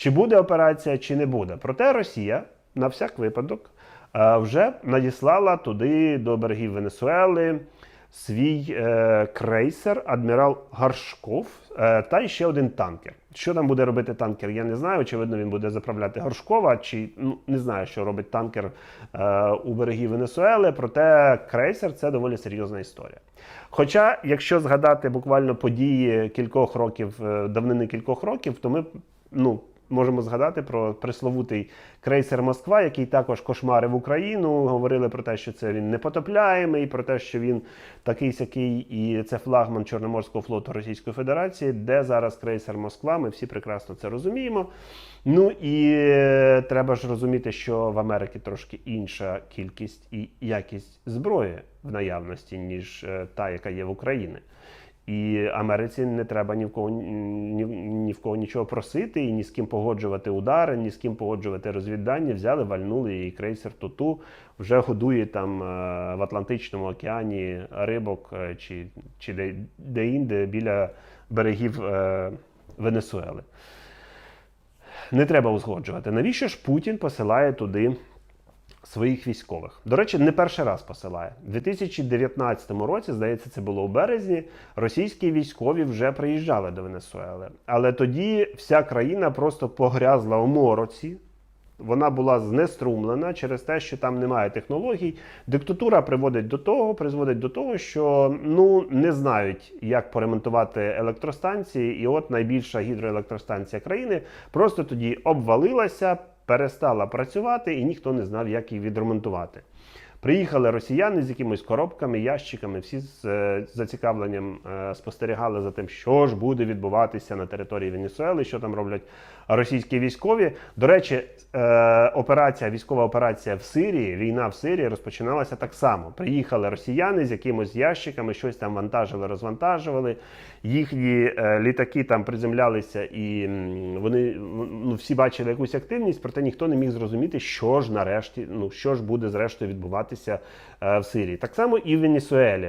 чи буде операція, чи не буде. Проте Росія на всяк випадок е, вже надіслала туди до берегів Венесуели свій е, крейсер Адмірал Гаршков е, та ще один танкер. Що там буде робити танкер, я не знаю. Очевидно, він буде заправляти Горшкова, чи ну не знаю, що робить танкер е, у берегів Венесуели. Проте крейсер це доволі серйозна історія. Хоча, якщо згадати буквально події кількох років, е, давнини кількох років, то ми ну. Можемо згадати про пресловутий крейсер Москва, який також кошмарив Україну. Говорили про те, що це він непотопляємий, про те, що він такий сякий, і це флагман Чорноморського флоту Російської Федерації, де зараз крейсер Москва. Ми всі прекрасно це розуміємо. Ну і е, треба ж розуміти, що в Америці трошки інша кількість і якість зброї в наявності, ніж е, та, яка є в Україні. І Америці не треба ні в кого ні, ні в кого нічого просити, і ні з ким погоджувати удари, ні з ким погоджувати розвіддання. Взяли, вальнули і крейсер Туту вже годує там е, в Атлантичному океані рибок е, чи, чи де, де інде біля берегів е, Венесуели. Не треба узгоджувати. Навіщо ж Путін посилає туди своїх військових? До речі, не перший раз посилає. У 2019 році, здається, це було у березні. Російські військові вже приїжджали до Венесуели. Але тоді вся країна просто погрязла у мороці. Вона була знеструмлена через те, що там немає технологій. Диктатура приводить до того, призводить до того, що ну не знають, як поремонтувати електростанції. І от найбільша гідроелектростанція країни просто тоді обвалилася, перестала працювати, і ніхто не знав, як її відремонтувати. Приїхали росіяни з якимись коробками, ящиками, всі з е, зацікавленням е, спостерігали за тим, що ж буде відбуватися на території Венесуели, що там роблять російські військові. До речі, е, операція, військова операція в Сирії, війна в Сирії розпочиналася так само. Приїхали росіяни з якимось ящиками, щось там вантажили, розвантажували. Їхні літаки там приземлялися, і вони ну, всі бачили якусь активність, проте ніхто не міг зрозуміти, що ж нарешті, ну що ж буде зрештою відбуватися е, в Сирії. Так само і в Венесуелі.